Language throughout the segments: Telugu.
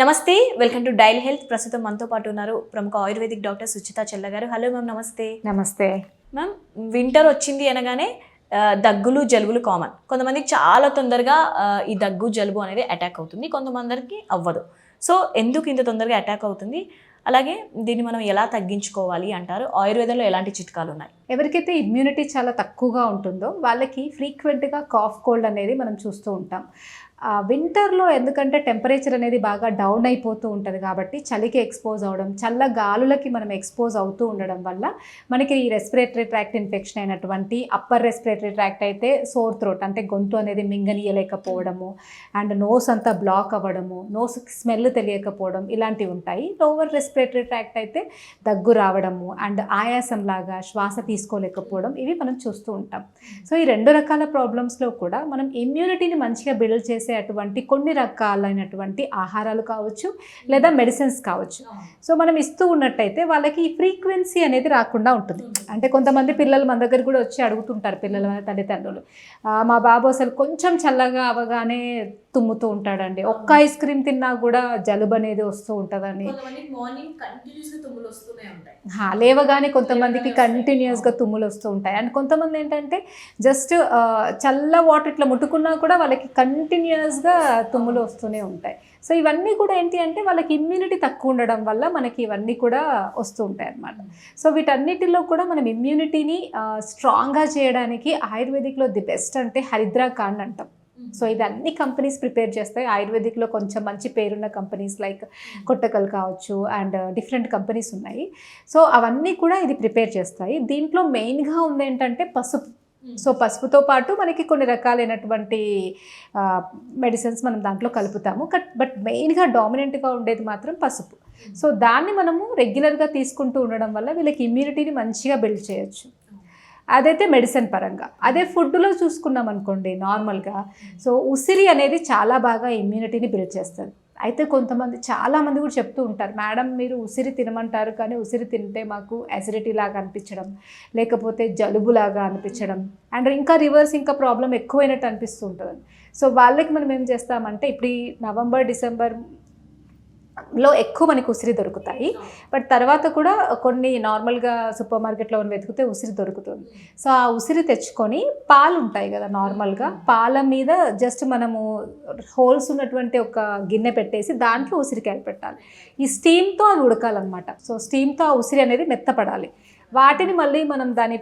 నమస్తే వెల్కమ్ టు డైల్ హెల్త్. ప్రస్తుతం మనతో పాటు ఉన్నారు ప్రముఖ ఆయుర్వేదిక్ డాక్టర్ సుచిత చెల్ల గారు. హలో మ్యామ్ నమస్తే. నమస్తే. మ్యామ్ వింటర్ వచ్చింది అనగానే దగ్గులు జలుబులు కామన్. కొంతమందికి చాలా తొందరగా ఈ దగ్గు జలుబు అనేది అటాక్ అవుతుంది. కొంతమందికి అవ్వదు. సో ఎందుకు ఇంత తొందరగా అటాక్ అవుతుంది? అలాగే దీన్ని మనం ఎలా తగ్గించుకోవాలి అంటారు? ఆయుర్వేదంలో ఎలాంటి చిట్కాలు ఉన్నాయి? ఎవరికైతే ఇమ్యూనిటీ చాలా తక్కువగా ఉంటుందో వాళ్ళకి ఫ్రీక్వెంట్గా కాఫ్ కోల్డ్ అనేది మనం చూస్తూ ఉంటాం. వింటర్లో ఎందుకంటే టెంపరేచర్ అనేది బాగా డౌన్ అయిపోతూ ఉంటుంది కాబట్టి చలికి ఎక్స్పోజ్ అవ్వడం చల్ల గాలులకి మనం ఎక్స్పోజ్ అవుతూ ఉండడం వల్ల మనకి ఈ రెస్పిరేటరీ ట్రాక్ట్ ఇన్ఫెక్షన్ అయినటువంటి అప్పర్ రెస్పిరేటరీ ట్రాక్ట్ అయితే సోర్ థ్రోట్ అంటే గొంతు అనేది మింగనీయలేకపోవడము అండ్ నోస్ అంతా బ్లాక్ అవ్వడము నోస్ స్మెల్ తెలియకపోవడం ఇలాంటివి ఉంటాయి. లోవర్ రెస్పిరేటరీ ట్రాక్ట్ అయితే దగ్గు రావడము అండ్ ఆయాసం లాగా శ్వాస తీసుకోలేకపోవడం ఇవి మనం చూస్తూ ఉంటాం. సో ఈ రెండు రకాల ప్రాబ్లమ్స్లో కూడా మనం ఇమ్యూనిటీని మంచిగా బిల్డ్ చేసి చేసేటువంటి కొన్ని రకాలైనటువంటి ఆహారాలు కావచ్చు లేదా మెడిసిన్స్ కావచ్చు. సో మనం ఇస్తూ ఉన్నట్టయితే వాళ్ళకి ఈ ఫ్రీక్వెన్సీ అనేది రాకుండా ఉంటుంది. అంటే కొంతమంది పిల్లలు మన దగ్గర కూడా వచ్చి అడుగుతుంటారు పిల్లల తల్లిదండ్రులు. మా బాబు అసలు కొంచెం చల్లగా అవగానే తుమ్ముతూ ఉంటాడండి. ఒక్క ఐస్ క్రీమ్ తిన్నా కూడా జలుబు అనేది వస్తూ ఉంటుందని. లేవగానే కొంతమందికి కంటిన్యూస్గా తుమ్ములు వస్తూ ఉంటాయి. అండ్ కొంతమంది ఏంటంటే జస్ట్ చల్ల వాటర్ ఇట్లా ముట్టుకున్నా కూడా వాళ్ళకి కంటిన్యూస్గా తుమ్ములు వస్తూనే ఉంటాయి. సో ఇవన్నీ కూడా ఏంటి అంటే వాళ్ళకి ఇమ్యూనిటీ తక్కువ ఉండడం వల్ల మనకి ఇవన్నీ కూడా వస్తూ ఉంటాయి అన్నమాట. సో వీటన్నిటిలో కూడా మనం ఇమ్యూనిటీని స్ట్రాంగ్గా చేయడానికి ఆయుర్వేదిక్లో ది బెస్ట్ అంటే హరిద్రా కాండ్ అంటాం. సో ఇది అన్ని కంపెనీస్ ప్రిపేర్ చేస్తాయి. ఆయుర్వేదిక్లో కొంచెం మంచి పేరున్న కంపెనీస్ లైక్ కొట్టకల్ కావచ్చు అండ్ డిఫరెంట్ కంపెనీస్ ఉన్నాయి. సో అవన్నీ కూడా ఇది ప్రిపేర్ చేస్తాయి. దీంట్లో మెయిన్గా ఉంది ఏంటంటే పసుపు. సో పసుపుతో పాటు మనకి కొన్ని రకాలైనటువంటి మెడిసిన్స్ మనం దాంట్లో కలుపుతాము. కట్ బట్ మెయిన్గా డామినెంట్గా ఉండేది మాత్రం పసుపు. సో దాన్ని మనము రెగ్యులర్గా తీసుకుంటూ ఉండడం వల్ల వీళ్ళకి ఇమ్యూనిటీని మంచిగా బిల్డ్ చేయొచ్చు. అదైతే మెడిసిన్ పరంగా. అదే ఫుడ్లో చూసుకున్నాం అనుకోండి నార్మల్గా సో ఉసిరి అనేది చాలా బాగా ఇమ్యూనిటీని బిల్డ్ చేస్తుంది. అయితే కొంతమంది చాలామంది కూడా చెప్తూ ఉంటారు మేడం మీరు ఉసిరి తినమంటారు కానీ ఉసిరి తింటే మాకు అసిడిటీ లాగా అనిపించడం లేకపోతే జలుబు లాగా అనిపించడం అండ్ ఇంకా రివర్స్ ఇంకా ప్రాబ్లం ఎక్కువైనట్టు అనిపిస్తూ ఉంటుంది సో వాళ్ళకి మనం ఏం చేస్తామంటే ఇప్పుడు ఈ నవంబర్ డిసెంబర్ లో ఎక్కువ మనకి ఉసిరి దొరుకుతాయి. బట్ తర్వాత కూడా కొన్ని నార్మల్గా సూపర్ మార్కెట్లో మనం వెతికితే ఉసిరి దొరుకుతుంది. సో ఆ ఉసిరి తెచ్చుకొని పాలు ఉంటాయి కదా నార్మల్గా. పాల మీద జస్ట్ మనము హోల్స్ ఉన్నటువంటి ఒక గిన్నె పెట్టేసి దాంట్లో ఉసిరికాయలు పెట్టాలి. ఈ స్టీమ్తో అది ఉడకాలన్నమాట. సో స్టీమ్తో ఆ ఉసిరి అనేది మెత్తపడాలి. వాటిని మళ్ళీ మనం దాని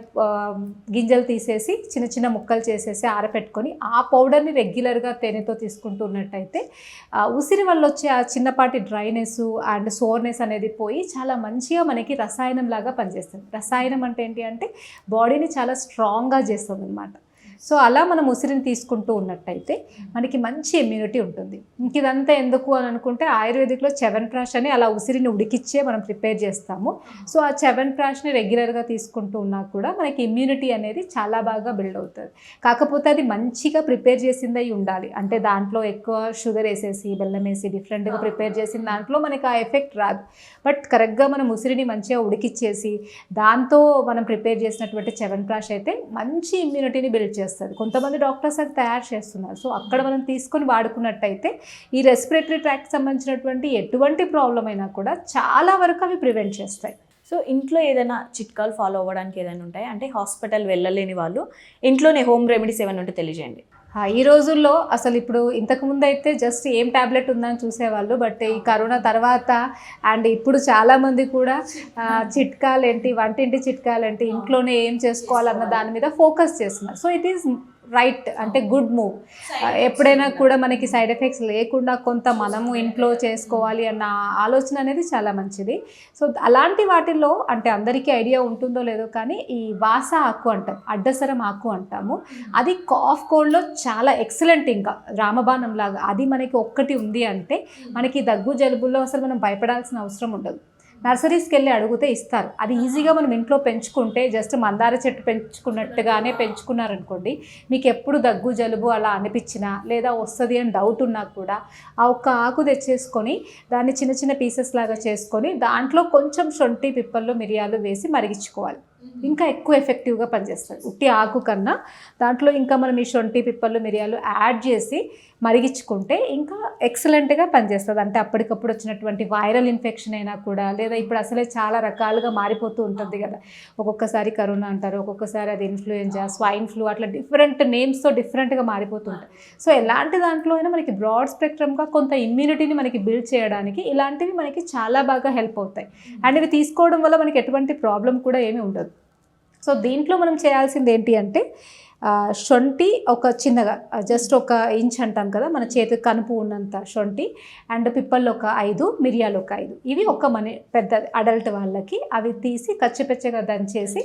గింజలు తీసేసి చిన్న చిన్న ముక్కలు చేసేసి ఆరపెట్టుకొని ఆ పౌడర్ని రెగ్యులర్గా తేనెతో తీసుకుంటున్నట్టయితే ఉసిరి వల్ల వచ్చే ఆ చిన్నపాటి డ్రైనెస్ అండ్ సోర్నెస్ అనేది పోయి చాలా మంచిగా మనకి రసాయనం లాగా పనిచేస్తుంది. రసాయనం అంటే ఏంటి అంటే బాడీని చాలా స్ట్రాంగ్గా చేస్తుంది అనమాట సో అలా మనం ఉసిరిని తీసుకుంటూ ఉన్నట్టయితే మనకి మంచి ఇమ్యూనిటీ ఉంటుంది. ఇంక ఇదంతా ఎందుకు అని అనుకుంటే ఆయుర్వేదిక్లో చెవెన్ ప్రాష్ అని అలా ఉసిరిని ఉడికిచ్చే మనం ప్రిపేర్ చేస్తాము. సో ఆ చెవెన్ ప్రాష్ని రెగ్యులర్గా తీసుకుంటూ ఉన్నా కూడా మనకి ఇమ్యూనిటీ అనేది చాలా బాగా బిల్డ్ అవుతుంది. కాకపోతే అది మంచిగా ప్రిపేర్ చేసింది అయి ఉండాలి. అంటే దాంట్లో ఎక్కువ షుగర్ వేసేసి బెల్లం వేసి డిఫరెంట్గా ప్రిపేర్ చేసిన దాంట్లో మనకి ఆ ఎఫెక్ట్ రాదు. బట్ కరెక్ట్గా మనం ఉసిరిని మంచిగా ఉడికిచ్చేసి దాంతో మనం ప్రిపేర్ చేసినటువంటి చెవెన్ ప్రాష్ అయితే మంచి ఇమ్యూనిటీని బిల్డ్ చేస్తుంది. కొంతమంది డాక్టర్స్ అది తయారు చేస్తున్నారు. సో అక్కడ మనం తీసుకొని వాడుకున్నట్టయితే ఈ రెస్పిరేటరీ ట్రాక్ట్ సంబంధించినటువంటి ఎటువంటి ప్రాబ్లం అయినా కూడా చాలా వరకు అవి ప్రివెంట్ చేస్తాయి. సో ఇంట్లో ఏదైనా చిట్కాలు ఫాలో అవ్వడానికి ఏదైనా ఉంటాయి? అంటే హాస్పిటల్ వెళ్ళలేని వాళ్ళు ఇంట్లోనే హోమ్ రెమెడీస్ ఏమైనా ఉంటే తెలియజేయండి. ఈ రోజుల్లో అసలు ఇప్పుడు ఇంతకుముందు అయితే జస్ట్ ఏం ట్యాబ్లెట్ ఉందని చూసేవాళ్ళు బట్ ఈ కరోనా తర్వాత అండ్ ఇప్పుడు చాలామంది కూడా చిట్కాలేంటి వంటింటి చిట్కాలేంటి ఇంట్లోనే ఏం చేసుకోవాలన్న దాని మీద ఫోకస్ చేస్తున్నారు. సో ఇట్ ఈస్ రైట్ అంటే గుడ్ మూవ్ ఎప్పుడైనా కూడా మనకి సైడ్ ఎఫెక్ట్స్ లేకుండా కొంత మనము ఇంట్లో చేసుకోవాలి అన్న ఆలోచన అనేది చాలా మంచిది. సో అలాంటి వాటిల్లో అంటే అందరికీ ఐడియా ఉంటుందో లేదో కానీ ఈ వాస ఆకు అంటాం అడ్డసరం ఆకు అంటాము. అది కాఫ్ కోల్డ్లో చాలా ఎక్సలెంట్ ఇంకా రామబాణం లాగా. అది మనకి ఒక్కటి ఉంది అంటే మనకి దగ్గు జలుబుల్లో అసలు మనం భయపడాల్సిన అవసరం ఉండదు. నర్సరీస్కి వెళ్ళి అడిగితే ఇస్తారు. అది ఈజీగా మనం ఇంట్లో పెంచుకుంటే జస్ట్ మందార చెట్టు పెంచుకున్నట్టుగానే పెంచుకున్నారనుకోండి మీకు ఎప్పుడు దగ్గు జలుబు అలా అనిపించినా లేదా వస్తుంది అని డౌట్ ఉన్నా కూడా ఆ ఒక్క ఆకు తెచ్చేసుకొని దాన్ని చిన్న చిన్న పీసెస్ లాగా చేసుకొని దాంట్లో కొంచెం శొంఠి పిప్పల్లో మిరియాలు వేసి మరిగించుకోవాలి. ఇంకా ఎక్కువ ఎఫెక్టివ్గా పనిచేస్తుంది. ఉట్టి ఆకు కన్నా దాంట్లో ఇంకా మనం ఈ శొంఠి పిప్పలు మిరియాలు యాడ్ చేసి మరిగించుకుంటే ఇంకా ఎక్సలెంట్గా పనిచేస్తుంది. అంటే అప్పటికప్పుడు వచ్చినటువంటి వైరల్ ఇన్ఫెక్షన్ అయినా కూడా లేదా ఇప్పుడు అసలే చాలా రకాలుగా మారిపోతూ ఉంటుంది కదా. ఒక్కొక్కసారి కరోనా అంటారు ఒక్కొక్కసారి అది ఇన్ఫ్లుయెంజా స్వైన్ ఫ్లూ అట్లా డిఫరెంట్ నేమ్స్తో డిఫరెంట్గా మారిపోతుంటాయి సో ఎలాంటి దాంట్లో అయినా మనకి బ్రాడ్ స్పెక్ట్రమ్గా కొంత ఇమ్యూనిటీని మనకి బిల్డ్ చేయడానికి ఇలాంటివి మనకి చాలా బాగా హెల్ప్ అవుతాయి. అండ్ ఇవి తీసుకోవడం వల్ల మనకి ఎటువంటి ప్రాబ్లం కూడా ఏమీ ఉండదు. సో దీంట్లో మనం చేయాల్సింది ఏంటి అంటే షొంటి ఒక చిన్నగా జస్ట్ ఒక ఇంచ్ అంటాం కదా మన చేతి కనుపు ఉన్నంత షొంటి అండ్ పిప్పల్లో ఒక ఐదు మిరియాలు ఒక ఐదు. ఇవి ఒక మన పెద్ద అడల్ట్ వాళ్ళకి అవి తీసి కచ్చిపెచ్చగా దంచేసి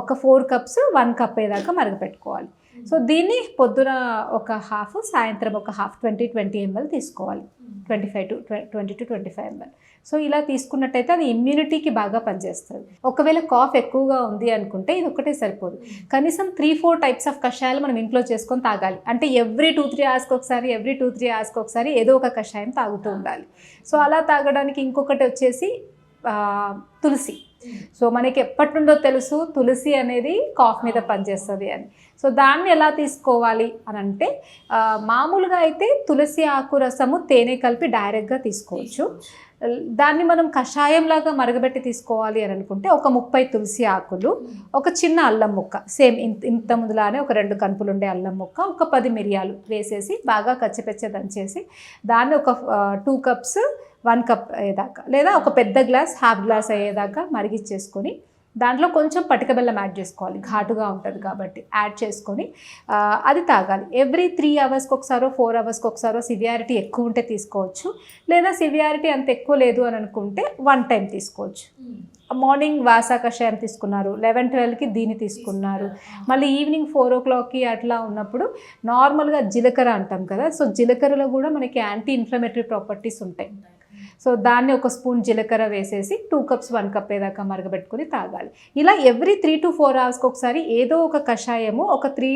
ఒక ఫోర్ కప్స్ వన్ కప్ అయ్యేదాకా మరగపెట్టుకోవాలి. సో దీన్ని పొద్దున ఒక హాఫ్ సాయంత్రం ఒక హాఫ్ ట్వంటీ ట్వంటీ ఎంఎల్ తీసుకోవాలి. Twenty five to twenty to twenty five ML so ఇలా తీసుకున్నట్టయితే అది ఇమ్యూనిటీకి బాగా పనిచేస్తుంది. ఒకవేళ కాఫ్ ఎక్కువగా ఉంది అనుకుంటే ఇది ఒకటే సరిపోదు. కనీసం త్రీ ఫోర్ టైప్స్ ఆఫ్ కషాయాలు మనం ఇంట్లో చేసుకొని తాగాలి. అంటే ఎవ్రీ టూ త్రీ అవర్స్కి ఒకసారి ఎవ్రీ టూ త్రీ అవర్స్కి ఒకసారి ఏదో ఒక కషాయం తాగుతూ ఉండాలి. సో అలా తాగడానికి ఇంకొకటి వచ్చేసి తులసి. సో మనకి ఎప్పటి నుండో తెలుసు తులసి అనేది కాఫ్ మీద పనిచేస్తుంది అని. సో దాన్ని ఎలా తీసుకోవాలి అని అంటే మామూలుగా అయితే తులసి ఆకు రసము తేనె కలిపి డైరెక్ట్గా తీసుకోవచ్చు. దాన్ని మనం కషాయంలాగా మరగబెట్టి తీసుకోవాలి అని అనుకుంటే ఒక ముప్పై తులసి ఆకులు ఒక చిన్న అల్లం ముక్క సేమ్ ఇంత ఇంత ముందులానే ఒక రెండు కనుపులు ఉండే అల్లం ముక్క ఒక పది మిరియాలు వేసేసి బాగా కచ్చిపెచ్చ దంచేసి దాన్ని ఒక టూ కప్స్ వన్ కప్ అయ్యేదాకా లేదా ఒక పెద్ద గ్లాస్ హాఫ్ గ్లాస్ అయ్యేదాకా మరిగిచ్చేసుకొని దాంట్లో కొంచెం పటిక బెల్లం యాడ్ చేసుకోవాలి. ఘాటుగా ఉంటుంది కాబట్టి యాడ్ చేసుకొని అది తాగాలి. ఎవ్రీ త్రీ అవర్స్కి ఒకసారో ఫోర్ అవర్స్కి ఒకసారో సివియారిటీ ఎక్కువ ఉంటే తీసుకోవచ్చు. లేదా సివియారిటీ అంత ఎక్కువ లేదు అని అనుకుంటే వన్ టైం తీసుకోవచ్చు. మార్నింగ్ వాసా కషాయం తీసుకున్నారు లెవెన్ ట్వెల్వ్కి దీన్ని తీసుకున్నారు. మళ్ళీ ఈవినింగ్ ఫోర్ ఓ క్లాక్కి అట్లా ఉన్నప్పుడు నార్మల్గా జీలకర్ర అంటాం కదా సో జీలకర్రలో కూడా మనకి యాంటీ ఇన్ఫ్లమేటరీ ప్రాపర్టీస్ ఉంటాయి. సో దాన్ని ఒక స్పూన్ జీలకర్ర వేసేసి టూ కప్స్ వన్ కప్ ఏదాకా మరగబెట్టుకొని తాగాలి. ఇలా ఎవ్రీ త్రీ టు ఫోర్ అవర్స్కి ఒకసారి ఏదో ఒక కషాయము ఒక త్రీ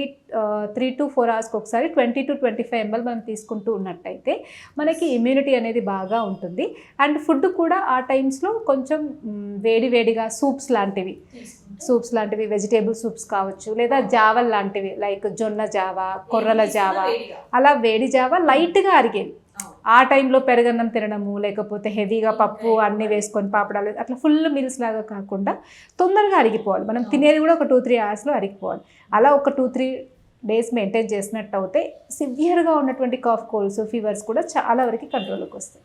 త్రీ టు ఫోర్ అవర్స్కి ఒకసారి twenty to twenty five ML మనం తీసుకుంటూ ఉన్నట్టయితే మనకి ఇమ్యూనిటీ అనేది బాగా ఉంటుంది. అండ్ ఫుడ్ కూడా ఆ టైమ్స్లో కొంచెం వేడి వేడిగా సూప్స్ లాంటివి. సూప్స్ లాంటివి వెజిటేబుల్ సూప్స్ కావచ్చు లేదా జావల్ లాంటివి లైక్ జొన్న జావా కొర్రల జావా అలా వేడి జావా లైట్గా అరిగేవి. ఆ టైంలో పెరగన్నం తినడము లేకపోతే హెవీగా పప్పు అన్నీ వేసుకొని పాపడాలు అట్లా ఫుల్ మీల్స్ లాగా కాకుండా తొందరగా అరిగిపోవాలి. మనం తినేది కూడా ఒక టూ త్రీ అవర్స్లో అరిగిపోవాలి. అలా ఒక టూ త్రీ డేస్ మెయింటైన్ చేసినట్టు అయితే సివియర్గా ఉన్నటువంటి కాఫ్ కోల్డ్స్ ఫీవర్స్ కూడా చాలా వరకు కంట్రోల్కి వస్తాయి.